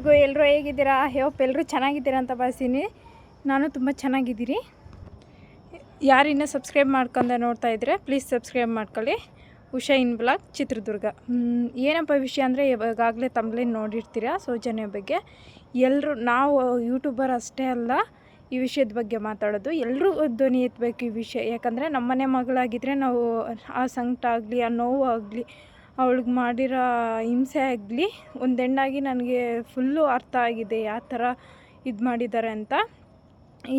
ಎಲ್ರಿಗೂ ಎಲ್ಲರೂ ಹೇಗಿದ್ದೀರಾ? ಹೋಪ್ ಎಲ್ಲರೂ ಚೆನ್ನಾಗಿದ್ದೀರಾ ಅಂತ ಭಾವಿಸ್ತೀನಿ. ನಾನು ತುಂಬ ಚೆನ್ನಾಗಿದ್ದೀರಿ. ಯಾರಿನ್ನ ಸಬ್ಸ್ಕ್ರೈಬ್ ಮಾಡ್ಕೊಂಡೆ ನೋಡ್ತಾ ಇದ್ದರೆ ಪ್ಲೀಸ್ ಸಬ್ಸ್ಕ್ರೈಬ್ ಮಾಡ್ಕೊಳ್ಳಿ. Usha in blog, Chitradurga. ಏನಪ್ಪ ವಿಷಯ ಅಂದರೆ ಇವಾಗಲೇ ತಮ್ಮಲ್ಲಿ ನೋಡಿರ್ತೀರಾ? ಸೌಜನ್ಯ ಬಗ್ಗೆ ಎಲ್ಲರೂ ನಾವು ಯೂಟ್ಯೂಬರ್ ಅಷ್ಟೇ ಅಲ್ಲ, ಈ ವಿಷಯದ ಬಗ್ಗೆ ಮಾತಾಡೋದು. ಎಲ್ಲರೂ ಧ್ವನಿ ಎತ್ತಬೇಕು ಈ ವಿಷಯ. ಯಾಕಂದರೆ, ನಮ್ಮನೆ ಮಗಳಾಗಿದ್ದರೆ ನಾವು ಆ ಸಂಕಟ ಆಗಲಿ, ಆ ನೋವು ಆಗಲಿ ಅವಳಿಗೆ ಮಾಡಿರೋ ಹಿಂಸೆ ಆಗಲಿ ಒಂದು ಹೆಣ್ಣಾಗಿ ನನಗೆ ಫುಲ್ಲು ಅರ್ಥ ಆಗಿದೆ ಯಾವ ಥರ ಇದು ಮಾಡಿದ್ದಾರೆ ಅಂತ.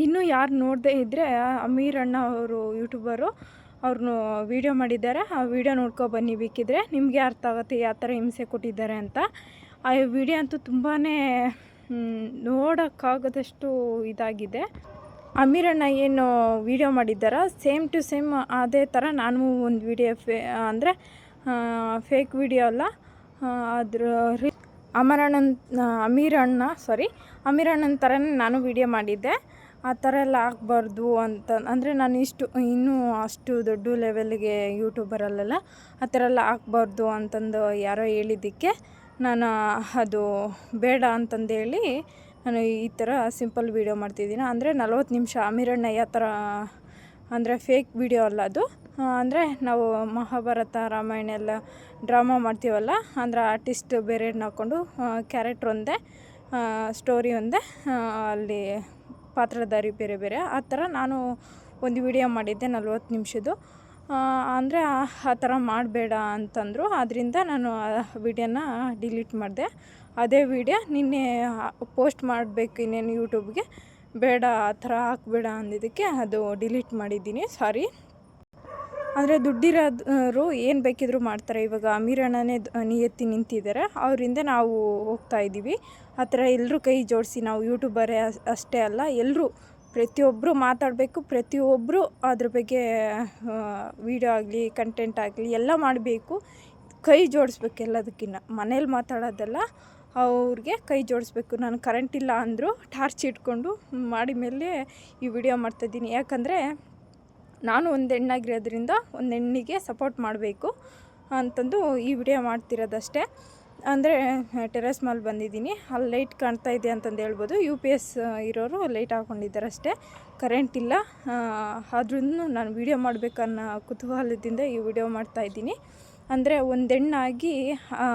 ಇನ್ನೂ ಯಾರು ನೋಡದೇ ಇದ್ದರೆ ಅಮೀರ್ ಅಣ್ಣ ಅವರು ಯೂಟ್ಯೂಬರು ಅವ್ರನ್ನು ವೀಡಿಯೋ ಮಾಡಿದ್ದಾರೆ. ಆ ವೀಡಿಯೋ ನೋಡ್ಕೊ ಬನ್ನಿ ಬೇಕಿದ್ರೆ. ನಿಮಗೆ ಅರ್ಥ ಆಗುತ್ತೆ ಯಾವ ಥರ ಹಿಂಸೆ ಕೊಟ್ಟಿದ್ದಾರೆ ಅಂತ. ಆ ವಿಡಿಯೋ ಅಂತೂ ತುಂಬಾ ನೋಡೋಕ್ಕಾಗದಷ್ಟು ಇದಾಗಿದೆ. ಅಮೀರಣ್ಣ ಏನು ವಿಡಿಯೋ ಮಾಡಿದ್ದಾರೆ? ಸೇಮ್ ಟು ಸೇಮ್ ಅದೇ ಥರ ನಾನು ಒಂದು ವಿಡಿಯೋ ಫೇ, ಅಂದರೆ ಫೇಕ್ ವಿಡಿಯೋ ಅಲ್ಲ. ಅದ್ರ ರೀ ಅಮರಣ್ಣನ ಅಮೀರಣ್ಣ ಸಾರಿ ಅಮೀರಣ್ಣನ ಥರನೇ ನಾನು ವಿಡಿಯೋ ಮಾಡಿದ್ದೆ. ಆ ಥರ ಎಲ್ಲ ಆಗಬಾರ್ದು ಅಂತ, ಅಂದರೆ ನಾನು ಇಷ್ಟು, ಇನ್ನೂ ಅಷ್ಟು ದೊಡ್ಡ ಲೆವೆಲ್ಗೆ ಯೂಟ್ಯೂಬರಲ್ಲೆಲ್ಲ ಆ ಥರ ಎಲ್ಲ ಹಾಕ್ಬಾರ್ದು ಅಂತಂದು ಯಾರೋ ಹೇಳಿದ್ದಕ್ಕೆ ನಾನು ಅದು ಬೇಡ ಅಂತಂದೇಳಿ ನಾನು ಈ ಥರ ಸಿಂಪಲ್ ವೀಡಿಯೋ ಮಾಡ್ತಿದ್ದೀನಿ. ಅಂದರೆ ನಲ್ವತ್ತು ನಿಮಿಷ ಅಮೀರಣ್ಣ ಯಾವ ಥರ ಅಂದರೆ ಫೇಕ್ ವಿಡಿಯೋ ಅಲ್ಲ ಅದು. ಅಂದರೆ ನಾವು ಮಹಾಭಾರತ, ರಾಮಾಯಣ ಎಲ್ಲ ಡ್ರಾಮಾ ಮಾಡ್ತೀವಲ್ಲ, ಅಂದರೆ ಆರ್ಟಿಸ್ಟ್ ಬೇರೆ ಹಾಕ್ಕೊಂಡು ಕ್ಯಾರೆಕ್ಟ್ರ್ ಒಂದೇ ಸ್ಟೋರಿ ಒಂದೇ ಅಲ್ಲಿ ಪಾತ್ರಧಾರಿ ಬೇರೆ ಬೇರೆ. ಆ ಥರ ನಾನು ಒಂದು ವಿಡಿಯೋ ಮಾಡಿದ್ದೆ, ನಲ್ವತ್ತು ನಿಮಿಷದ್ದು. ಅಂದರೆ ಆ ಥರ ಮಾಡಬೇಡ ಅಂತಂದರು. ಆದ್ದರಿಂದ ನಾನು ಆ ವಿಡಿಯೋನ ಡಿಲೀಟ್ ಮಾಡಿದೆ. ಅದೇ ವಿಡಿಯೋ ನಿನ್ನೆ ಪೋಸ್ಟ್ ಮಾಡಬೇಕು ಇನ್ನೇನು ಯೂಟ್ಯೂಬ್ಗೆ ಬೇಡ, ಆ ಥರ ಹಾಕ್ಬೇಡ ಅಂದಿದ್ದಕ್ಕೆ ಅದು ಡಿಲೀಟ್ ಮಾಡಿದ್ದೀನಿ. ಸಾರಿ ಅಂದರೆ ದುಡ್ಡಿರೋರು ಏನು ಬೇಕಿದ್ದರೂ ಮಾಡ್ತಾರೆ. ಇವಾಗ ಅಮೀರಣ್ಣನೇ ನಿಯತ್ತಿ ಎತ್ತಿ ನಿಂತಿದ್ದಾರೆ ಅವರಿಂದ ನಾವು ಹೋಗ್ತಾ ಇದ್ದೀವಿ ಆ ಥರ ಎಲ್ಲರೂ ಕೈ ಜೋಡಿಸಿ ನಾವು ಯೂಟ್ಯೂಬರೇ ಅಷ್ಟೇ ಅಲ್ಲ ಎಲ್ಲರೂ ಪ್ರತಿಯೊಬ್ಬರು ಮಾತಾಡಬೇಕು ಪ್ರತಿಯೊಬ್ಬರು ಅದ್ರ ಬಗ್ಗೆ ವಿಡಿಯೋ ಆಗಲಿ ಕಂಟೆಂಟ್ ಆಗಲಿ ಎಲ್ಲ ಮಾಡಬೇಕು. ಕೈ ಜೋಡಿಸ್ಬೇಕು ಎಲ್ಲದಕ್ಕಿಂತ ಮನೇಲಿ ಮಾತಾಡೋದೆಲ್ಲ, ಅವ್ರಿಗೆ ಕೈ ಜೋಡಿಸ್ಬೇಕು. ನಾನು ಕರೆಂಟ್ ಇಲ್ಲ ಅಂದರೂ ಟಾರ್ಚ್ ಇಟ್ಕೊಂಡು, ಮಾಡಿ ಮೇಲೆ ಈ ವಿಡಿಯೋ ಮಾಡ್ತಾಯಿದ್ದೀನಿ ಯಾಕಂದರೆ ನಾನು ಒಂದು ಹೆಣ್ಣಾಗಿರೋದ್ರಿಂದ ಒಂದು ಹೆಣ್ಣಿಗೆ ಸಪೋರ್ಟ್ ಮಾಡಬೇಕು ಅಂತಂದು ಈ ವಿಡಿಯೋ ಮಾಡ್ತಿರೋದಷ್ಟೇ. ಅಂದರೆ ಟೆರೆಸ್ ಮೇಲೆ ಬಂದಿದ್ದೀನಿ. ಅಲ್ಲಿ ಲೈಟ್ ಕಾಣ್ತಾ ಇದೆ ಅಂತಂದು ಹೇಳ್ಬೋದು. ಯು ಪಿ ಎಸ್ ಇರೋರು ಲೈಟ್ ಹಾಕ್ಕೊಂಡಿದ್ದಾರೆ ಅಷ್ಟೇ ಕರೆಂಟ್ ಇಲ್ಲ. ಆದ್ರೂ ನಾನು ವಿಡಿಯೋ ಮಾಡಬೇಕನ್ನೋ ಕುತೂಹಲದಿಂದ ಈ ವಿಡಿಯೋ ಮಾಡ್ತಾಯಿದ್ದೀನಿ ಅಂದರೆ ಒಂದು ಹೆಣ್ಣಾಗಿ ಆ,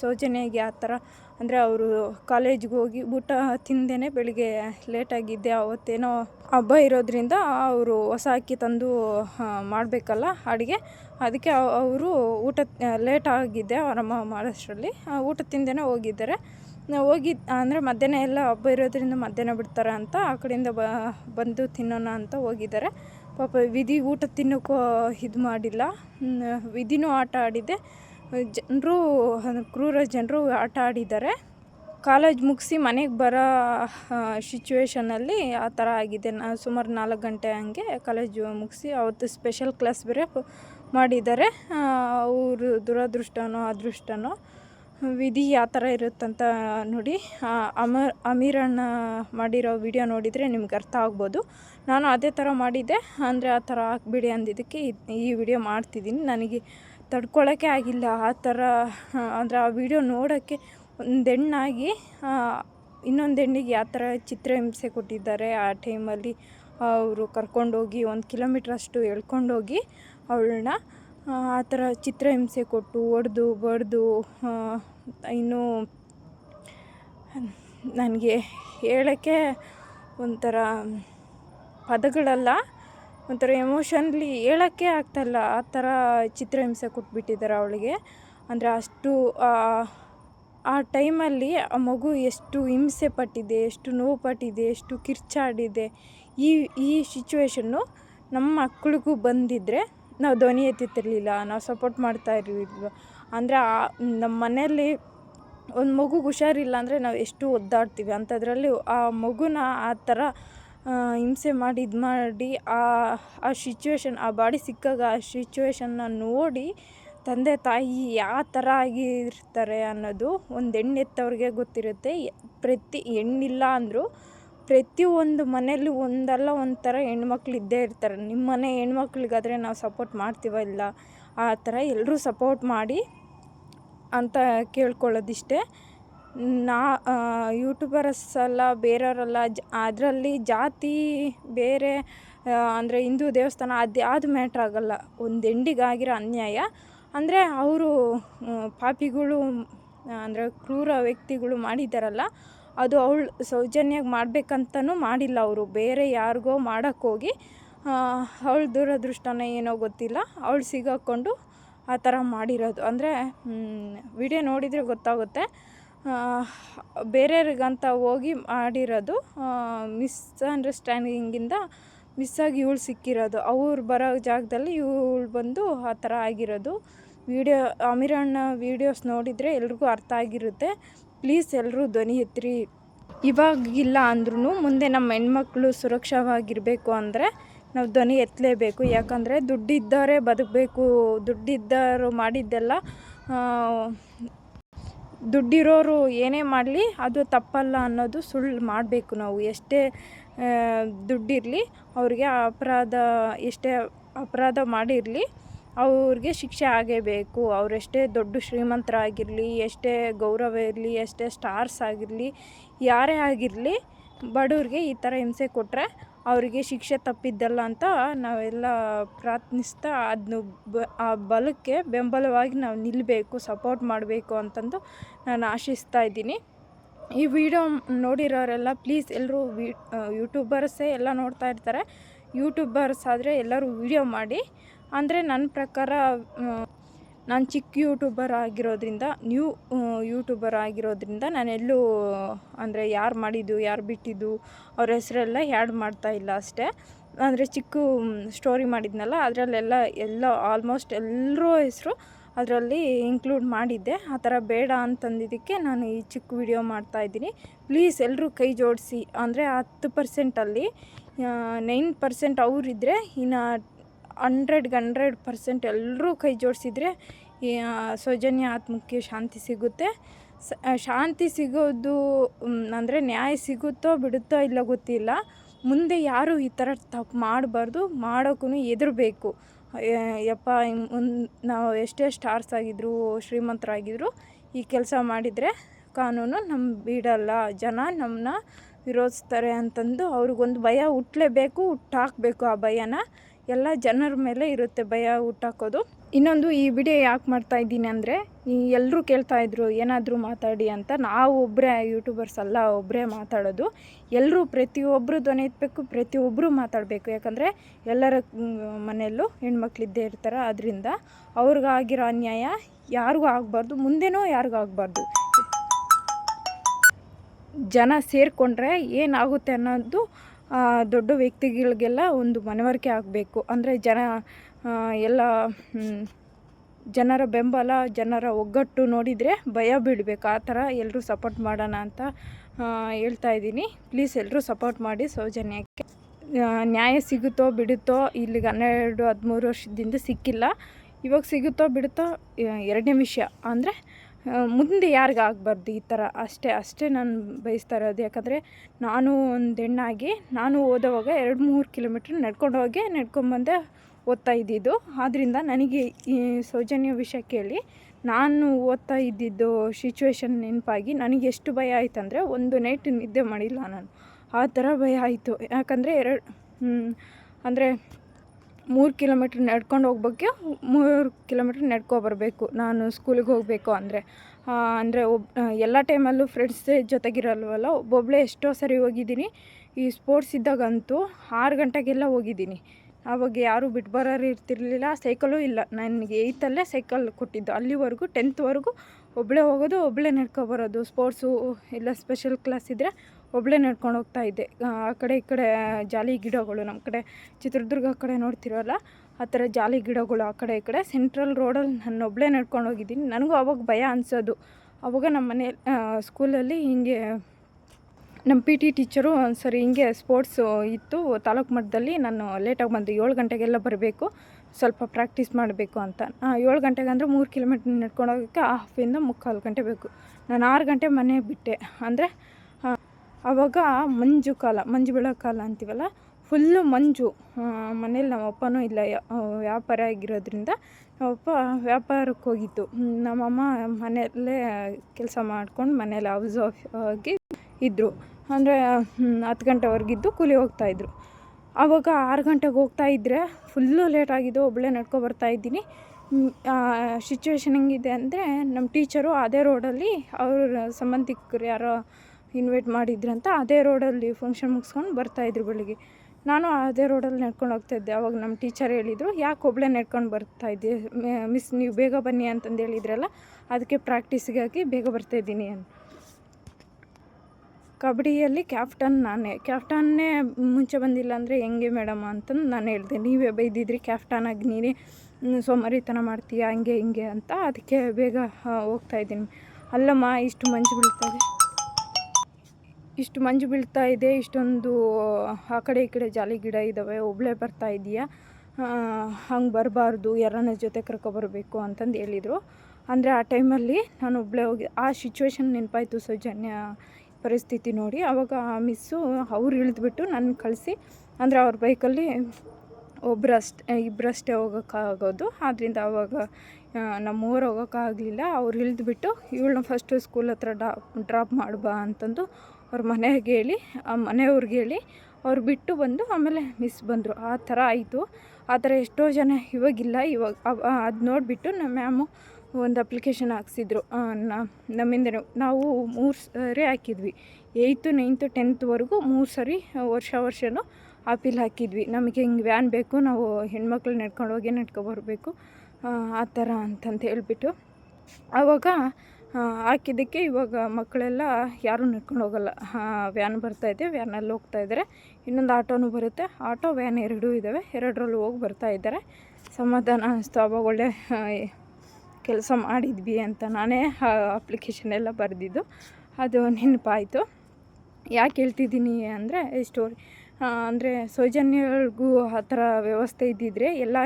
ಸೌಜನ್ಯಗೆ ಆ ಥರ ಅಂದರೆ ಅವರು ಕಾಲೇಜ್ಗೆ ಹೋಗಿ ಊಟ ತಿಂದೇ ಬೆಳಗ್ಗೆ ಲೇಟಾಗಿದ್ದೆ ಅವತ್ತೇನೋ ಹಬ್ಬ ಇರೋದರಿಂದ ಅವರು ಹೊಸ ಅಕ್ಕಿ ತಂದು ಮಾಡಬೇಕಲ್ಲ ಅಡುಗೆ. ಅದಕ್ಕೆ ಅವರು ಊಟ ಲೇಟ್ ಆಗಿದ್ದೆ ಅವರಮ್ಮ ಮಾಡೋಷ್ಟರಲ್ಲಿ. ಊಟ ತಿಂದೇ ಹೋಗಿದ್ದಾರೆ. ಹೋಗಿ, ಅಂದರೆ ಮಧ್ಯಾಹ್ನ ಎಲ್ಲ ಹಬ್ಬ ಇರೋದರಿಂದ ಮಧ್ಯಾಹ್ನ ಬಿಡ್ತಾರೆ ಅಂತ ಆ ಕಡೆಯಿಂದ ಬ, ಬಂದು ತಿನ್ನೋಣ ಅಂತ ಹೋಗಿದ್ದಾರೆ. ಪಾಪ ವಿಧಿ ಊಟ ತಿನ್ನೋಕ್ಕೂ ಇದು ಮಾಡಿಲ್ಲ. ವಿಧಿನೂ ಆಟ ಆಡಿದ್ದೆ ಜನರು ಕ್ರೂರ ಜನರು ಆಟ ಆಡಿದ್ದಾರೆ. ಕಾಲೇಜ್ ಮುಗಿಸಿ ಮನೆಗೆ ಬರೋ ಸಿಚುವೇಷನಲ್ಲಿ ಆ ಥರ ಆಗಿದೆ. ನಾ, ಸುಮಾರು ನಾಲ್ಕು ಗಂಟೆ ಹಂಗೆ ಕಾಲೇಜು ಮುಗಿಸಿ ಅವತ್ತು ಸ್ಪೆಷಲ್ ಕ್ಲಾಸ್ ಬೇರೆ ಮಾಡಿದ್ದಾರೆ. ಅವರು ದುರದೃಷ್ಟನೋ, ಅದೃಷ್ಟನೋ, ವಿಧಿ ಯಾವ ಥರ ಇರುತ್ತಂತ ನೋಡಿ ಅಮರ್ ಅಮೀರಣ್ಣ ಮಾಡಿರೋ ವಿಡಿಯೋ ನೋಡಿದರೆ ನಿಮ್ಗೆ ಅರ್ಥ ಆಗ್ಬೋದು. ನಾನು ಅದೇ ಥರ ಮಾಡಿದ್ದೆ. ಅಂದರೆ ಆ ಥರ ಹಾಕ್ಬಿಡಿ ಅಂದಿದ್ದಕ್ಕೆ ಈ ವಿಡಿಯೋ ಮಾಡ್ತಿದ್ದೀನಿ. ನನಗೆ ತಡ್ಕೊಳ್ಳೋಕ್ಕೆ ಆಗಿಲ್ಲ. ಆ ಥರ ಅಂದರೆ ಆ ವಿಡಿಯೋ ನೋಡೋಕ್ಕೆ ಒಂದು ಹೆಣ್ಣಾಗಿ ಇನ್ನೊಂದು ಹೆಣ್ಣಿಗೆ ಯಾವ ಥರ ಚಿತ್ರಹಿಂಸೆ ಕೊಟ್ಟಿದ್ದಾರೆ. ಆ ಟೈಮಲ್ಲಿ ಅವರು ಕರ್ಕೊಂಡೋಗಿ ಒಂದು ಕಿಲೋಮೀಟ್ರಷ್ಟು ಎಳ್ಕೊಂಡೋಗಿ ಅವಳನ್ನ, ಆ ಥರ ಚಿತ್ರಹಿಂಸೆ ಕೊಟ್ಟು ಹೊಡೆದು ಬಡ್ದು ಇನ್ನೂ ನನಗೆ ಹೇಳೋಕ್ಕೆ ಒಂಥರ ಪದಗಳಲ್ಲ. ಒಂಥರ ಎಮೋಷನ್ಲಿ ಹೇಳೋಕ್ಕೆ ಆಗ್ತಾಯಿಲ್ಲ ಆ ಥರ ಚಿತ್ರಹಿಂಸೆ ಕೊಟ್ಬಿಟ್ಟಿದ್ದಾರೆ ಅವಳಿಗೆ. ಅಂದರೆ ಅಷ್ಟು ಆ, ಟೈಮಲ್ಲಿ ಆ ಮಗು ಎಷ್ಟು ಹಿಂಸೆ ಪಟ್ಟಿದೆ ಎಷ್ಟು ನೋವು ಪಟ್ಟಿದೆ ಎಷ್ಟು ಕಿರ್ಚಾಡಿದೆ. ಈ ಈ ಸಿಚುವೇಶನ್ನು ನಮ್ಮ ಮಕ್ಕಳಿಗೂ ಬಂದಿದ್ದರೆ ನಾವು ಧ್ವನಿ ಎತ್ತಿತ್ತಿರಲಿಲ್ಲ ನಾವು ಸಪೋರ್ಟ್ ಮಾಡ್ತಾ ಇರಲಿಲ್ಲ ಅಂದರೆ ಆ ನಮ್ಮ ಮನೆಯಲ್ಲಿ ಒಂದು ಮಗುಗೆ ಹುಷಾರಿಲ್ಲ ಅಂದರೆ ನಾವು ಎಷ್ಟು ಒದ್ದಾಡ್ತೀವಿ. ಅಂಥದ್ರಲ್ಲಿ ಆ ಮಗುನ ಆ ಥರ ಹಿಂಸೆ ಮಾಡಿ ಇದು ಮಾಡಿ ಆ ಆ ಸಿಚುವೇಶನ್ ಆ ಬಾಡಿ ಸಿಕ್ಕಾಗ ಆ ಸಿಚುವೇಶನ್ನ ನೋಡಿ ತಂದೆ ತಾಯಿ ಯಾವ ಥರ ಆಗಿರ್ತಾರೆ ಅನ್ನೋದು ಒಂದು ಹೆಣ್ಣು ಹೆತ್ತವ್ರಿಗೆ ಗೊತ್ತಿರುತ್ತೆ. ಪ್ರತಿ ಹೆಣ್ಣಿಲ್ಲ ಅಂದರೂ ಪ್ರತಿಯೊಂದು ಮನೇಲಿ ಒಂದಲ್ಲ ಒಂದು ಥರ ಹೆಣ್ಮಕ್ಳು ಇದ್ದೇ ಇರ್ತಾರೆ. ನಿಮ್ಮ ಮನೆ ಹೆಣ್ಮಕ್ಳಿಗಾದರೆ ನಾವು ಸಪೋರ್ಟ್ ಮಾಡ್ತೀವ ಇಲ್ಲ? ಆ ಥರ ಎಲ್ಲರೂ ಸಪೋರ್ಟ್ ಮಾಡಿ ಅಂತ ಕೇಳ್ಕೊಳ್ಳೋದಿಷ್ಟೇ. ನಾ ಯೂಟ್ಯೂಬರ್ಸ್ ಅಲ್ಲ ಬೇರೆಯವರೆಲ್ಲ ಜ, ಅದರಲ್ಲಿ ಜಾತಿ ಬೇರೆ ಅಂದರೆ ಹಿಂದೂ ದೇವಸ್ಥಾನ ಅದು ಯಾವುದು ಮ್ಯಾಟ್ರ್ ಆಗೋಲ್ಲ. ಒಂದು ಹೆಣ್ಣಿಗಾಗಿರೋ ಅನ್ಯಾಯ. ಅಂದರೆ ಅವರು ಪಾಪಿಗಳು ಅಂದರೆ ಕ್ರೂರ ವ್ಯಕ್ತಿಗಳು ಮಾಡಿದ್ದಾರಲ್ಲ, ಅದು ಅವಳು ಸೌಜನ್ಯಾಗಿ ಮಾಡಬೇಕಂತನೂ ಮಾಡಿಲ್ಲ ಅವರು. ಬೇರೆ ಯಾರಿಗೋ ಮಾಡೋಕ್ಕೋಗಿ ಅವಳ ದುರದೃಷ್ಟನೇ ಏನೋ ಗೊತ್ತಿಲ್ಲ. ಅವಳು ಸಿಗಾಕ್ಕೊಂಡು ಆ ಥರ ಮಾಡಿರೋದು. ಅಂದರೆ ವಿಡಿಯೋ ನೋಡಿದರೆ ಗೊತ್ತಾಗುತ್ತೆ. ಬೇರೆಯವ್ರಿಗಂತ ಹೋಗಿ ಮಾಡಿರೋದು ಮಿಸ್ಅಂಡರ್ಸ್ಟ್ಯಾಂಡಿಂಗಿಂದ ಮಿಸ್ಸಾಗಿ ಇವಳು ಸಿಕ್ಕಿರೋದು. ಅವ್ರು ಬರೋ ಜಾಗದಲ್ಲಿ ಇವಳು ಬಂದು ಆ ಥರ ಆಗಿರೋದು. ವೀಡಿಯೋ, ಅಮೀರಣ್ಣ ವೀಡಿಯೋಸ್ ನೋಡಿದರೆ ಎಲ್ರಿಗೂ ಅರ್ಥ ಆಗಿರುತ್ತೆ. ಪ್ಲೀಸ್ ಎಲ್ಲರೂ ಧ್ವನಿ ಎತ್ತಿರಿ. ಇವಾಗಿಲ್ಲ ಅಂದ್ರೂ ಮುಂದೆ ನಮ್ಮ ಹೆಣ್ಮಕ್ಳು ಸುರಕ್ಷವಾಗಿರಬೇಕು ಅಂದರೆ ನಾವು ಧ್ವನಿ ಎತ್ತಲೇಬೇಕು. ಯಾಕಂದರೆ ದುಡ್ಡಿದ್ದವರೇ ಬದುಕಬೇಕು. ದುಡ್ಡಿದ್ದವರು ಮಾಡಿದ್ದೆಲ್ಲ ದುಡ್ಡಿರೋರು ಏನೇ ಮಾಡಲಿ, ಅದು ತಪ್ಪಲ್ಲ ಅನ್ನೋದು ಸುಳ್ಳು ಮಾಡಬೇಕು ನಾವು. ಎಷ್ಟೇ ದುಡ್ಡಿರಲಿ, ಅವ್ರಿಗೆ ಅಪರಾಧ, ಎಷ್ಟೇ ಅಪರಾಧ ಮಾಡಿರಲಿ, ಅವ್ರಿಗೆ ಶಿಕ್ಷೆ ಆಗೇಬೇಕು. ಅವರೆಷ್ಟೇ ದೊಡ್ಡ ಶ್ರೀಮಂತರಾಗಿರಲಿ, ಎಷ್ಟೇ ಗೌರವ ಇರಲಿ, ಎಷ್ಟೇ ಸ್ಟಾರ್ಸ್ ಆಗಿರಲಿ, ಯಾರೇ ಆಗಿರಲಿ, ಬಡವ್ರಿಗೆ ಈ ಥರ ಹಿಂಸೆ ಕೊಟ್ಟರೆ ಅವರಿಗೆ ಶಿಕ್ಷೆ ತಪ್ಪಿದ್ದಲ್ಲ ಅಂತ ನಾವೆಲ್ಲ ಪ್ರಾರ್ಥಿಸ್ತಾ ಅದನ್ನು ಬ, ಆ ಬಲಕ್ಕೆ ಬೆಂಬಲವಾಗಿ ನಾವು ನಿಲ್ಲಬೇಕು ಸಪೋರ್ಟ್ ಮಾಡಬೇಕು ಅಂತಂದು ನಾನು ಆಶಿಸ್ತಾ ಇದ್ದೀನಿ. ಈ ವಿಡಿಯೋ ನೋಡಿರೋರೆಲ್ಲ ಪ್ಲೀಸ್ ಎಲ್ಲರೂ ವಿ ಯೂಟ್ಯೂಬರ್ಸೇ ಎಲ್ಲ ನೋಡ್ತಾ ಇರ್ತಾರೆ. ಯೂಟ್ಯೂಬರ್ಸ್ ಆದರೆ ಎಲ್ಲರೂ ವಿಡಿಯೋ ಮಾಡಿ. ಅಂದರೆ ನನ್ನ ಪ್ರಕಾರ ನಾನು ಚಿಕ್ಕ ಯೂಟ್ಯೂಬರ್ ಆಗಿರೋದ್ರಿಂದ, ನ್ಯೂ ಯೂಟ್ಯೂಬರ್ ಆಗಿರೋದ್ರಿಂದ ನಾನೆಲ್ಲೂ, ಅಂದರೆ ಯಾರು ಮಾಡಿದ್ದು, ಯಾರು ಬಿಟ್ಟಿದ್ದು, ಅವ್ರ ಹೆಸರೆಲ್ಲ ಆ್ಯಡ್ ಮಾಡ್ತಾಯಿಲ್ಲ ಅಷ್ಟೇ. ಅಂದರೆ ಚಿಕ್ಕ ಸ್ಟೋರಿ ಮಾಡಿದ್ನಲ್ಲ, ಅದರಲ್ಲೆಲ್ಲ ಎಲ್ಲ, ಆಲ್ಮೋಸ್ಟ್ ಎಲ್ಲರೂ ಹೆಸರು ಅದರಲ್ಲಿ ಇನ್ಕ್ಲೂಡ್ ಮಾಡಿದ್ದೆ. ಆ ಥರ ಬೇಡ ಅಂತಂದಿದ್ದಕ್ಕೆ ನಾನು ಈ ಚಿಕ್ಕ ವಿಡಿಯೋ ಮಾಡ್ತಾಯಿದ್ದೀನಿ ಪ್ಲೀಸ್ ಎಲ್ಲರೂ ಕೈ ಜೋಡಿಸಿ, ಅಂದರೆ ಹತ್ತು ಪರ್ಸೆಂಟಲ್ಲಿ ನೈನ್ ಪರ್ಸೆಂಟ್ ಅವರಿದ್ದರೆ ಇನ್ನು ಹಂಡ್ರೆಡ್ಗೆ ಹಂಡ್ರೆಡ್ ಪರ್ಸೆಂಟ್ ಎಲ್ಲರೂ ಕೈ ಜೋಡಿಸಿದ್ರೆ ಸೌಜನ್ಯ ಆತ್ಮಕ್ಕೆ ಶಾಂತಿ ಸಿಗುತ್ತೆ. ಶಾಂತಿ ಸಿಗೋದು ಅಂದರೆ ನ್ಯಾಯ ಸಿಗುತ್ತೋ ಬಿಡುತ್ತೋ ಇಲ್ಲ ಗೊತ್ತಿಲ್ಲ. ಮುಂದೆ ಯಾರು ಈ ಥರ ತಪ್ಪು ಮಾಡಬಾರ್ದು ಮಾಡೋಕ್ಕೂ ಎದುರಬೇಕು ಯಪ್ಪ ನಾವು ಎಷ್ಟೇ ಸ್ಟಾರ್ಸ್ ಆಗಿದ್ರು ಶ್ರೀಮಂತರಾಗಿದ್ದರು ಈ ಕೆಲಸ ಮಾಡಿದರೆ ಕಾನೂನು ನಮ್ಮ ಬಿಡಲ್ಲ. ಜನ ನಮ್ಮನ್ನ ವಿರೋಧಿಸ್ತಾರೆ ಅಂತಂದು ಅವ್ರಿಗೊಂದು ಭಯ ಹುಟ್ಟಲೇಬೇಕು ಹುಟ್ಟಾಕಬೇಕು ಆ ಭಯನ. ಎಲ್ಲ ಜನರ ಮೇಲೆ ಇರುತ್ತೆ ಭಯ ಹುಟ್ಟಾಕೋದು ಇನ್ನೊಂದು, ಈ ವಿಡಿಯೋ ಯಾಕೆ ಮಾಡ್ತಾ ಇದ್ದೀನಿ ಅಂದರೆ ಎಲ್ಲರೂ ಕೇಳ್ತಾ ಇದ್ರು, ಏನಾದರೂ ಮಾತಾಡಿ ಅಂತ, ನಾವು ಒಬ್ಬರೇ ಯೂಟ್ಯೂಬರ್ಸ್ ಅಲ್ಲ ಒಬ್ಬರೇ ಮಾತಾಡೋದು. ಎಲ್ಲರೂ ಪ್ರತಿಯೊಬ್ಬರು ಧ್ವನಿ ಎತ್ತಬೇಕು ಪ್ರತಿಯೊಬ್ಬರು ಮಾತಾಡಬೇಕು. ಯಾಕಂದರೆ, ಎಲ್ಲರ ಮನೆಯಲ್ಲೂ ಹೆಣ್ಮಕ್ಳಿದ್ದೇ ಇರ್ತಾರೆ. ಅದರಿಂದ ಅವ್ರಿಗಾಗಿರೋ ಅನ್ಯಾಯ ಯಾರಿಗೂ ಆಗಬಾರ್ದು, ಮುಂದೆನೂ ಯಾರಿಗೂ ಆಗಬಾರ್ದು. ಜನ ಸೇರಿಕೊಂಡ್ರೆ ಏನಾಗುತ್ತೆ ಅನ್ನೋದು ದೊಡ್ಡ ವ್ಯಕ್ತಿಗಳಿಗೆಲ್ಲ ಒಂದು ಮನವರಿಕೆ ಆಗಬೇಕು. ಅಂದರೆ ಜನ ಎಲ್ಲ ಜನರ ಬೆಂಬಲ, ಜನರ ಒಗ್ಗಟ್ಟು ನೋಡಿದರೆ ಭಯ ಬೀಳಬೇಕು. ಆ ಥರ ಎಲ್ಲರೂ ಸಪೋರ್ಟ್ ಮಾಡೋಣ ಅಂತ ಹೇಳ್ತಾ ಇದ್ದೀನಿ. ಪ್ಲೀಸ್ ಎಲ್ಲರೂ ಸಪೋರ್ಟ್ ಮಾಡಿ ಸೌಜನ್ಯಕ್ಕೆ. ನ್ಯಾಯ ಸಿಗುತ್ತೋ ಬಿಡುತ್ತೋ ಇಲ್ಲಿಗೆ ಹನ್ನೆರಡು ಹದಿಮೂರು ವರ್ಷದಿಂದ ಸಿಕ್ಕಿಲ್ಲ. ಇವಾಗ ಸಿಗುತ್ತೋ ಬಿಡುತ್ತೋ ಎರಡನೇ ವಿಷಯ. ಅಂದರೆ ಮುಂದೆ ಯಾರಿಗೂ ಆಗಬಾರ್ದು ಈ ಥರ? ಅಷ್ಟೇ ಅಷ್ಟೇ ನಾನು ಬಯಸ್ತಾ ಇರೋದು. ಯಾಕಂದರೆ ನಾನು ಒಂದು ಹೆಣ್ಣಾಗಿ ನಾನು ಓದೋವಾಗ ಎರಡು ಮೂರು ಕಿಲೋಮೀಟ್ರ್ ನಡ್ಕೊಂಡು ಹೋಗಿ ನಡ್ಕೊಂಬಂದೆ ಓದ್ತಾ ಇದ್ದಿದ್ದು. ಆದ್ದರಿಂದ ನನಗೆ ಈ ಸೌಜನ್ಯ ವಿಷಯ ಕೇಳಿ ನಾನು ಓದ್ತಾ ಇದ್ದಿದ್ದು ಸಿಚುವೇಶನ್ ನೆನಪಾಗಿ ನನಗೆ ಎಷ್ಟು ಭಯ ಆಯಿತು ಅಂದರೆ ಒಂದು ನೈಟ್ ನಿದ್ದೆ ಮಾಡಿಲ್ಲ ನಾನು. ಆ ಥರ ಭಯ ಆಯಿತು. ಯಾಕಂದರೆ ಎರಡು ಅಂದರೆ ಮೂರು ಕಿಲೋಮೀಟ್ರ್ ನಡ್ಕೊಂಡು ಹೋಗ್ಬೇಕು ಮೂರು ಕಿಲೋಮೀಟ್ರ್ ನಡ್ಕೊ ಬರಬೇಕು. ನಾನು ಸ್ಕೂಲಿಗೆ ಹೋಗಬೇಕು ಅಂದರೆ. ಅಂದರೆ ಒಬ್ ಎಲ್ಲ ಟೈಮಲ್ಲೂ ಫ್ರೆಂಡ್ಸ್ ಜೊತೆಗಿರಲ್ವಲ್ಲ ಒಬ್ಬೊಬ್ಬಳೇ ಎಷ್ಟೋ ಸರಿ ಹೋಗಿದ್ದೀನಿ. ಈ ಸ್ಪೋರ್ಟ್ಸ್ ಇದ್ದಾಗಂತೂ ಆರು ಗಂಟೆಗೆಲ್ಲ ಹೋಗಿದ್ದೀನಿ. ಆವಾಗ ಯಾರೂ ಬಿಟ್ಟು ಬರೋರು ಇರ್ತಿರ್ಲಿಲ್ಲ ಸೈಕಲೂ ಇಲ್ಲ. ನನಗೆ ಏಯ್ತಲ್ಲೇ ಸೈಕಲ್ ಕೊಟ್ಟಿದ್ದು. ಅಲ್ಲಿವರೆಗೂ ಟೆಂತ್ವರೆಗೂ ಒಬ್ಬಳೇ ಹೋಗೋದು ಒಬ್ಬಳೇ ನಡ್ಕೊಬರೋದು ಸ್ಪೋರ್ಟ್ಸು ಇಲ್ಲ ಸ್ಪೆಷಲ್ ಕ್ಲಾಸ್ ಇದ್ದರೆ ಒಬ್ಬಳೇ ನಡ್ಕೊಂಡು ಹೋಗ್ತಾ ಇದ್ದೆ. ಆ ಕಡೆ ಈ ಕಡೆ ಜಾಲಿ ಗಿಡಗಳು ನಮ್ಮ ಕಡೆ ಚಿತ್ರದುರ್ಗ ಕಡೆ ನೋಡ್ತಿರೋಲ್ಲ, ಆ ಥರ ಜಾಲಿ ಗಿಡಗಳು ಆ ಕಡೆ ಈ ಕಡೆ. ಸೆಂಟ್ರಲ್ ರೋಡಲ್ಲಿ ನಾನು ಒಬ್ಬಳೇ ನಡ್ಕೊಂಡು ಹೋಗಿದ್ದೀನಿ. ನನಗೂ ಅವಾಗ ಭಯ ಅನಿಸೋದು. ಅವಾಗ ನಮ್ಮ ಮನೆ ಸ್ಕೂಲಲ್ಲಿ ಹಿಂಗೆ ನಮ್ಮ ಪಿ ಟಿ ಟೀಚರು ಒಂದು ಸರಿ ಹಿಂಗೆ ಸ್ಪೋರ್ಟ್ಸು ಇತ್ತು. ತಾಲೂಕು ಮಟ್ಟದಲ್ಲಿ ನಾನು ಲೇಟಾಗಿ ಬಂದು ಏಳು ಗಂಟೆಗೆಲ್ಲ ಬರಬೇಕು. ಸ್ವಲ್ಪ ಪ್ರಾಕ್ಟೀಸ್ ಮಾಡಬೇಕು ಅಂತ. ಏಳು ಗಂಟೆಗೆ ಅಂದರೆ ಮೂರು ಕಿಲೋಮೀಟ್ರ್ ನಡ್ಕೊಂಡು ಹೋಗೋಕ್ಕೆ ಹಾಫಿಂದ ಮುಕ್ಕಾಲು ಗಂಟೆ ಬೇಕು. ನಾನು ಆರು ಗಂಟೆ ಮನೆ ಬಿಟ್ಟೆ. ಅಂದರೆ ಆವಾಗ ಮಂಜು ಕಾಲ, ಮಂಜು ಬೀಳೋ ಕಾಲ ಅಂತೀವಲ್ಲ ಫುಲ್ಲು ಮಂಜು. ಮನೇಲಿ ನಮ್ಮ ಅಪ್ಪನೂ ಇಲ್ಲ ವ್ಯಾಪಾರ ಆಗಿರೋದ್ರಿಂದ ನಮ್ಮಪ್ಪ ವ್ಯಾಪಾರಕ್ಕೆ ಹೋಗಿತ್ತು ನಮ್ಮಮ್ಮ ಮನೆಯಲ್ಲೇ ಕೆಲಸ ಮಾಡ್ಕೊಂಡು ಮನೇಲಿ ಹೌಸ್ ಆಗಿ ಇದ್ದರು ಅಂದರೆ ಹತ್ತು ಗಂಟೆವರೆಗಿದ್ದು ಕೂಲಿ ಹೋಗ್ತಾಯಿದ್ರು ಆವಾಗ ಆರು ಗಂಟೆಗೆ ಹೋಗ್ತಾ ಇದ್ದರೆ ಫುಲ್ಲು ಲೇಟ್ ಆಗಿದೆ ಒಬ್ಬಳೇ ನಡ್ಕೊ ಬರ್ತಾ ಇದ್ದೀನಿ. ಸಿಚುವೇಶನ್ ಹೆಂಗಿದೆ ಅಂದರೆ ನಮ್ಮ ಟೀಚರು ಅದೇ ರೋಡಲ್ಲಿ ಅವ್ರ ಸಂಬಂಧಿಕರು ಯಾರೋ ಇನ್ವೈಟ್ ಮಾಡಿದ್ರಂತ ಅದೇ ರೋಡಲ್ಲಿ ಫಂಕ್ಷನ್ ಮುಗಿಸ್ಕೊಂಡು ಬರ್ತಾಯಿದ್ರು ಬೆಳಿಗ್ಗೆ. ನಾನು ಅದೇ ರೋಡಲ್ಲಿ ನಡ್ಕೊಂಡು ಹೋಗ್ತಾಯಿದ್ದೆ ಅವಾಗ ನಮ್ಮ ಟೀಚರ್ ಹೇಳಿದರು, ಯಾಕೆ ಒಬ್ಬಳೇ ನಡ್ಕೊಂಡು ಬರ್ತಾ ಇದ್ದೆ ಮಿಸ್ ನೀವು ಬೇಗ ಬನ್ನಿ ಅಂತಂದು ಹೇಳಿದ್ರಲ್ಲ, ಅದಕ್ಕೆ ಪ್ರಾಕ್ಟೀಸ್ಗಾಗಿ ಬೇಗ ಬರ್ತಾಯಿದ್ದೀನಿ ಅಂತ. ಕಬಡ್ಡಿಯಲ್ಲಿ ಕ್ಯಾಪ್ಟನ್ ನಾನೇ. ಕ್ಯಾಪ್ಟನ್ನೇ ಮುಂಚೆ ಬಂದಿಲ್ಲ ಅಂದರೆ ಹೆಂಗೆ ಮೇಡಮ್ ಅಂತಂದು ನಾನು ಹೇಳಿದೆ. ನೀವೇ ಬೈದಿದ್ರಿ ಕ್ಯಾಪ್ಟನ್ ಆಗಿ ನೀನೇ ಸೋಮಾರಿತನ ಮಾಡ್ತೀಯಾ? ಹಂಗೆ, ಹಿಂಗೆ ಅಂತ ಅದಕ್ಕೆ ಬೇಗ ಹೋಗ್ತಾಯಿದ್ದೀನಿ ಅಲ್ಲಮ್ಮ, ಇಷ್ಟು ಮಂಜು ಬೀಳ್ತಾ ಇದೆ. ಇಷ್ಟು ಮಂಜು ಬೀಳ್ತಾ ಇದೆ, ಇಷ್ಟೊಂದು, ಆ ಕಡೆ ಈ ಕಡೆ ಜಾಲಿ ಗಿಡ ಇದ್ದಾವೆ ಒಬ್ಬಳೇ ಬರ್ತಾ ಇದೆಯಾ? ಹಂಗೆ ಬರಬಾರ್ದು, ಯಾರನ್ನ ಜೊತೆ ಕರ್ಕೊಬರಬೇಕು ಅಂತಂದು ಹೇಳಿದರು. ಅಂದರೆ ಆ ಟೈಮಲ್ಲಿ ನಾನು ಒಬ್ಬಳೇ ಹೋಗಿ, ಆ ಸಿಚುವೇಶನ್ ನೆನಪಾಯಿತು ಸೌಜನ್ಯ ಪರಿಸ್ಥಿತಿ ನೋಡಿ. ಆವಾಗ ಆ ಮಿಸ್ಸು ಅವ್ರು ಇಳಿದ್ಬಿಟ್ಟು ನನ್ನ ಕಳಿಸಿ, ಅಂದರೆ ಅವ್ರ ಬೈಕಲ್ಲಿ ಒಬ್ಬರಷ್ಟೇ ಇಬ್ಬರಷ್ಟೇ ಹೋಗೋಕ್ಕಾಗೋದು. ಆದ್ದರಿಂದ ಆವಾಗ ನಮ್ಮೂರು ಹೋಗೋಕ್ಕಾಗಲಿಲ್ಲ. ಅವ್ರು ಇಳಿದ್ಬಿಟ್ಟು, ಇವಳನ್ನ ಫಸ್ಟು ಸ್ಕೂಲ್ ಹತ್ರ ಡಾ ಡ್ರಾಪ್ ಮಾಡಬಾ ಅಂತಂದು ಅವ್ರ ಮನೆಗೆ ಹೇಳಿ ಆ ಮನೆಯವ್ರಿಗೆ ಹೇಳಿ ಅವ್ರು ಬಿಟ್ಟು ಬಂದು ಆಮೇಲೆ ಮಿಸ್ ಬಂದರು. ಆ ಥರ ಆಯಿತು. ಆ ಥರ ಎಷ್ಟೋ ಜನ ಇವಾಗಿಲ್ಲ ಇವಾಗ ಅದು ನೋಡಿಬಿಟ್ಟು ನಮ್ಮ ಮ್ಯಾಮು ಒಂದು ಅಪ್ಲಿಕೇಶನ್ ಹಾಕ್ಸಿದ್ರು. ನಮ್ಮಿಂದ ನಾವು ಮೂರು ಸರಿ ಹಾಕಿದ್ವಿ. ಏಯ್ತು ನೈನ್ತು ಟೆಂತ್ವರೆಗೂ ಮೂರು ಸರಿ ವರ್ಷ ವರ್ಷವೂ ಅಪೀಲ್ ಹಾಕಿದ್ವಿ. ನಮಗೆ ಹಿಂಗೆ ವ್ಯಾನ್ ಬೇಕು ನಾವು ಹೆಣ್ಮಕ್ಳು ನಡ್ಕೊಂಡು ಹೋಗಿ ನಡ್ಕೊಬರ್ಬೇಕು ಆ, ಥರ ಅಂತಂತ ಹೇಳ್ಬಿಟ್ಟು. ಆವಾಗ ಹಾಕಿದ್ದಕ್ಕೆ ಇವಾಗ ಮಕ್ಕಳೆಲ್ಲ ಯಾರೂ ನಡ್ಕೊಂಡು ಹೋಗಲ್ಲ. ವ್ಯಾನ್ ಬರ್ತಾಯಿದೆ ವ್ಯಾನಲ್ಲಿ ಹೋಗ್ತಾ ಇದ್ದಾರೆ. ಇನ್ನೊಂದು ಆಟೋನು ಬರುತ್ತೆ. ಆಟೋ ವ್ಯಾನ್ ಎರಡೂ ಇದ್ದಾವೆ ಎರಡರಲ್ಲೂ ಹೋಗಿ ಬರ್ತಾ ಇದ್ದಾರೆ. ಸಮಾಧಾನ ಅನಿಸ್ತು. ಅವಾಗ ಒಳ್ಳೆ ಕೆಲಸ ಮಾಡಿದ್ವಿ ಅಂತ ನಾನೇ ಅಪ್ಲಿಕೇಶನ್ ಎಲ್ಲ ಬರೆದಿದ್ದು. ಅದು ನೆನಪಾಯಿತು. ಯಾಕೆ ಹೇಳ್ತಿದ್ದೀನಿ ಅಂದರೆ ಸ್ಟೋರಿ ಅಂದರೆ ಸೌಜನ್ಯಗಳಿಗೂ ಆ ಥರ ವ್ಯವಸ್ಥೆ ಇದ್ದಿದ್ರೆ ಎಲ್ಲ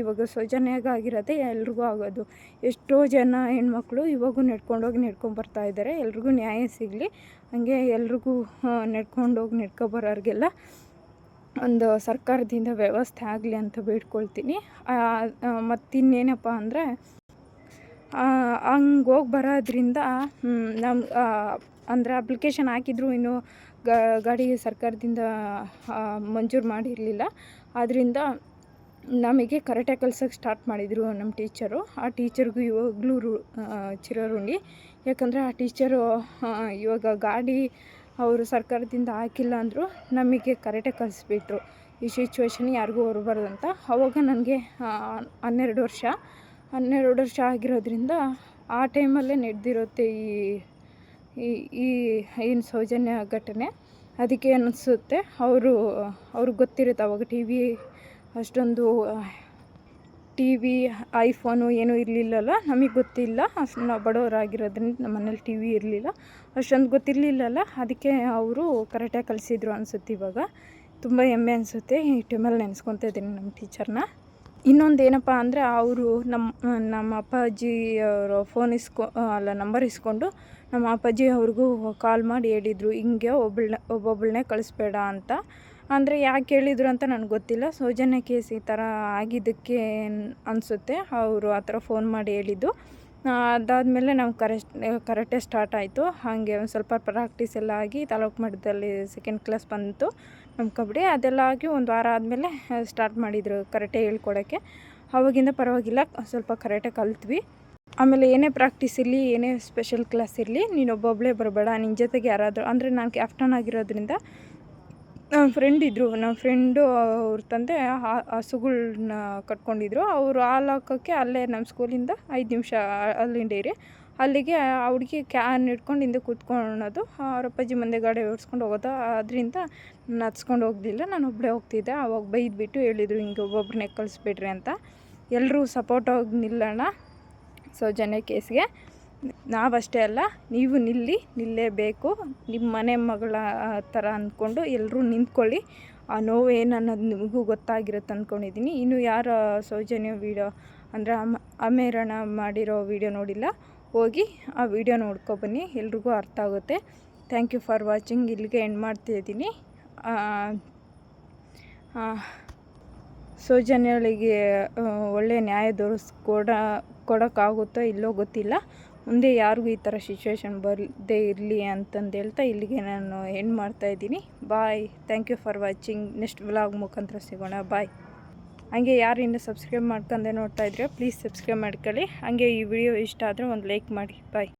ಇವಾಗ ಸೌಜನ್ಯಗಾಗಿರೋದೆ ಎಲ್ರಿಗೂ ಆಗೋದು. ಎಷ್ಟೋ ಜನ ಹೆಣ್ಮಕ್ಳು ಇವಾಗೂ ನಡ್ಕೊಂಡೋಗಿ ನಡ್ಕೊಂಡು ಬರ್ತಾ ಇದ್ದಾರೆ. ಎಲ್ರಿಗೂ ನ್ಯಾಯ ಸಿಗಲಿ. ಹಾಗೆ ಎಲ್ರಿಗೂ ನಡ್ಕೊಂಡೋಗಿ ನಡ್ಕೊಬರೋರಿಗೆಲ್ಲ ಒಂದು ಸರ್ಕಾರದಿಂದ ವ್ಯವಸ್ಥೆ ಆಗಲಿ ಅಂತ ಬೇಡ್ಕೊಳ್ತೀನಿ. ಮತ್ತಿನ್ನೇನಪ್ಪ ಅಂದರೆ ಹಂಗೆ ಹೋಗಿ ಬರೋದ್ರಿಂದ ನಮ್ಮ ಅಂದರೆ ಅಪ್ಲಿಕೇಶನ್ ಹಾಕಿದ್ರು ಇನ್ನೂ ಗಾಡಿ ಸರ್ಕಾರದಿಂದ ಮಂಜೂರು ಮಾಡಿರಲಿಲ್ಲ. ಆದ್ದರಿಂದ ನಮಗೆ ಕರೆಟೆ ಕಲ್ಸೋಕ್ಕೆ ಸ್ಟಾರ್ಟ್ ಮಾಡಿದರು ನಮ್ಮ ಟೀಚರು ಆ ಟೀಚರ್ಗೂ ಇವಾಗಲೂ ರು ಚಿರಋಣಿ. ಯಾಕಂದರೆ ಆ ಟೀಚರು ಇವಾಗ ಗಾಡಿ ಅವರು ಸರ್ಕಾರದಿಂದ ಹಾಕಿಲ್ಲ ಅಂದರು ನಮಗೆ ಕರೆಟೆ ಕಲಿಸ್ಬಿಟ್ರು. ಈ ಸಿಚುವೇಶನ್ ಯಾರಿಗೂ ಹೊರಬಾರ್ದಂತ ಅವಾಗ ನನಗೆ ಹನ್ನೆರಡು ವರ್ಷ. ಹನ್ನೆರಡು ವರ್ಷ ಆಗಿರೋದ್ರಿಂದ ಆ ಟೈಮಲ್ಲೇ ನಡೆದಿರುತ್ತೆ ಈ ಈ ಈ ಏನು ಸೌಜನ್ಯ ಘಟನೆ ಅದಕ್ಕೆ ಅನಿಸುತ್ತೆ ಅವರು ಅವ್ರಿಗೆ ಗೊತ್ತಿರುತ್ತೆ ಅವಾಗ ಟಿ ವಿ ಅಷ್ಟೊಂದು, ಟಿ ವಿ, ಐಫೋನು ಏನೂ ಇರಲಿಲ್ಲಲ್ಲ. ನಮಗೆ ಗೊತ್ತಿಲ್ಲ. ಅಷ್ಟು ನಾವು ಬಡವರಾಗಿರೋದ್ರಿಂದ ನಮ್ಮ ಮನೇಲಿ ಟಿ ವಿ ಇರಲಿಲ್ಲ. ಅಷ್ಟೊಂದು ಗೊತ್ತಿರಲಿಲ್ಲಲ್ಲ. ಅದಕ್ಕೆ ಅವರು ಕರೆಕ್ಟಾಗಿ ಕಲಿಸಿದ್ರು ಅನಿಸುತ್ತೆ ಇವಾಗ. ತುಂಬ ಹೆಮ್ಮೆ ಅನಿಸುತ್ತೆ. ಈ ಟೈಮಲ್ಲಿ ನೆನೆಸ್ಕೊತಾ ಇದ್ದೀನಿ ನಮ್ಮ ಟೀಚರ್ನ. ಇನ್ನೊಂದು ಏನಪ್ಪ ಅಂದರೆ ಅವರು ನಮ್ಮ ನಮ್ಮ ಅಪ್ಪಾಜಿ ಅವರು ಫೋನ್ ಇಸ್ಕೊ, ಅಲ್ಲ ನಂಬರ್ ಇಸ್ಕೊಂಡು ನಮ್ಮ ಅಪ್ಪಾಜಿ ಅವ್ರಿಗೂ ಕಾಲ್ ಮಾಡಿ ಹೇಳಿದರು, ಹಿಂಗೆ ಒಬ್ಬಳನ್ನ ಒಬ್ಬೊಬ್ಬಳನ್ನೇ ಕಳಿಸ್ಬೇಡ ಅಂತ. ಅಂದರೆ ಯಾಕೆ ಹೇಳಿದ್ರು ಅಂತ ನನಗೆ ಗೊತ್ತಿಲ್ಲ. ಸೌಜನ್ಯ ಕೇಸ್ ಈ ಥರ ಆಗಿದ್ದಕ್ಕೆ ಅನಿಸುತ್ತೆ. ಅವರು ಆ ಥರ ಫೋನ್ ಮಾಡಿ ಹೇಳಿದ್ದು. ಅದಾದಮೇಲೆ ನಾವು ಕರೆಕ್ಟ್ ಕರೆಕ್ಟೇ ಸ್ಟಾರ್ಟ್ ಆಯಿತು. ಹಾಗೆ ಒಂದು ಸ್ವಲ್ಪ ಪ್ರಾಕ್ಟೀಸ್ ಎಲ್ಲ ಆಗಿ ತಾಲೂಕು ಮಟ್ಟದಲ್ಲಿ ಸೆಕೆಂಡ್ ಕ್ಲಾಸ್ ಬಂತು ನಮ್ಮ ಕಬಡ್ಡಿ. ಅದೆಲ್ಲ ಆಗಿ ಒಂದು ವಾರ ಆದಮೇಲೆ ಸ್ಟಾರ್ಟ್ ಮಾಡಿದರು ಕರೆಕ್ಟೇ ಹೇಳ್ಕೊಡೋಕ್ಕೆ. ಅವಾಗಿಂದ ಪರವಾಗಿಲ್ಲ, ಸ್ವಲ್ಪ ಕರೆಕ್ಟಾಗಿ ಕಲ್ತ್ವಿ. ಆಮೇಲೆ ಏನೇ ಪ್ರಾಕ್ಟೀಸ್ ಇರಲಿ, ಏನೇ ಸ್ಪೆಷಲ್ ಕ್ಲಾಸ್ ಇರಲಿ ನೀನು ಒಬ್ಬೊಬ್ಬಳೇ ಬರಬೇಡ. ನಿನ್ನ ಜೊತೆಗೆ ಯಾರಾದರೂ, ಅಂದರೆ ನಾನು ಕ್ಯಾಪ್ಟನ್ ಆಗಿರೋದ್ರಿಂದ ನಮ್ಮ ಫ್ರೆಂಡ್ ಇದ್ದರು ನಮ್ಮ ಫ್ರೆಂಡು ಅವ್ರ ತಂದೆ ಹಾ ಹಸುಗಳ್ನ ಕಟ್ಕೊಂಡಿದ್ರು. ಅವರು ಹಾಲು ಹಾಕೋಕ್ಕೆ ಅಲ್ಲೇ ನಮ್ಮ ಸ್ಕೂಲಿಂದ ಐದು ನಿಮಿಷ ಅಲ್ಲಿಂದ ಡೈರಿ ಅಲ್ಲಿಗೆ ಆ ಹುಡುಗಿ ಕ್ಯಾನ್ ಇಟ್ಕೊಂಡು ಹಿಂದೆ ಕೂತ್ಕೊಳ್ಳೋದು. ಅವ್ರ ಅಪ್ಪಾಜಿ ಮುಂದೆ ಗಾಡಿ ಓಡಿಸ್ಕೊಂಡು ಹೋಗೋದು. ಅದರಿಂದ ನಾನು ಹಚ್ಕೊಂಡು ಹೋಗಲಿಲ್ಲ. ನಾನು ಒಬ್ಬಳೇ ಹೋಗ್ತಿದ್ದೆ. ಅವಾಗ ಬೈದ್ಬಿಟ್ಟು ಹೇಳಿದರು, ಹಿಂಗೆ ಒಬ್ಬೊಬ್ಬರನ್ನೇ ಕಳಿಸ್ಬಿಡ್ರಿ ಅಂತ. ಎಲ್ಲರೂ ಸಪೋರ್ಟಾಗಿ ನಿಲ್ಲೋಣ. ಸೌಜನ್ಯ ಕೇಸ್ಗೆ. ನಾವಷ್ಟೇ ಅಲ್ಲ ನೀವು ನಿಲ್ಲಿ ನಿಲ್ಲೇಬೇಕು ನಿಮ್ಮ ಮನೆ ಮಗಳ ಥರ ಅಂದ್ಕೊಂಡು ಎಲ್ಲರೂ ನಿಂತ್ಕೊಳ್ಳಿ. ಆ ನೋವು ಏನು ಅನ್ನೋದು ನಿಮಗೂ ಗೊತ್ತಾಗಿರುತ್ತೆ ಅಂದ್ಕೊಂಡಿದ್ದೀನಿ ಇನ್ನು ಯಾರು ಸೌಜನ್ಯ ವೀಡಿಯೋ ಅಂದರೆ ಅಮ ಅಮೇರಣ ಮಾಡಿರೋ ವೀಡಿಯೋ ನೋಡಿಲ್ಲ ಹೋಗಿ ಆ ವಿಡಿಯೋ ನೋಡ್ಕೊಬನ್ನಿ ಎಲ್ರಿಗೂ ಅರ್ಥ ಆಗುತ್ತೆ. ಥ್ಯಾಂಕ್ ಯು ಫಾರ್ ವಾಚಿಂಗ್ ಇಲ್ಲಿಗೆ ಎಂಡ್ ಮಾಡ್ತಿದ್ದೀನಿ ಸೌಜನ್ಯಳಿಗೆ ಆ, ಒಳ್ಳೆಯ ನ್ಯಾಯ ದೊರಕಿಸ್ಕೊಡ ಕೊಡೋಕ್ಕಾಗುತ್ತೋ ಇಲ್ಲೋ ಗೊತ್ತಿಲ್ಲ. ಮುಂದೆ ಯಾರಿಗೂ ಈ ಥರ ಸಿಚುವೇಶನ್ ಬರದೇ ಇರಲಿ ಅಂತಂದು ಹೇಳ್ತಾ ಇಲ್ಲಿಗೆ ನಾನು ಎಂಡ್ ಮಾಡ್ತಾಯಿದ್ದೀನಿ bye thank you for watching next vlog ಮುಖಾಂತರ ಸಿಗೋಣ. ಬಾಯ್ ಹಾಗೆ ಯಾರು ಇನ್ನೂ ಸಬ್ಸ್ಕ್ರೈಬ್ ಮಾಡ್ಕೊಂಡೆ ನೋಡ್ತಾ ಇದ್ರೆ ಪ್ಲೀಸ್ ಸಬ್ಸ್ಕ್ರೈಬ್ ಮಾಡ್ಕೊಳ್ಳಿ. ಹಾಗೆ ಈ ವಿಡಿಯೋ ಇಷ್ಟ ಆದರೆ ಒಂದು ಲೈಕ್ ಮಾಡಿ. ಬಾಯ್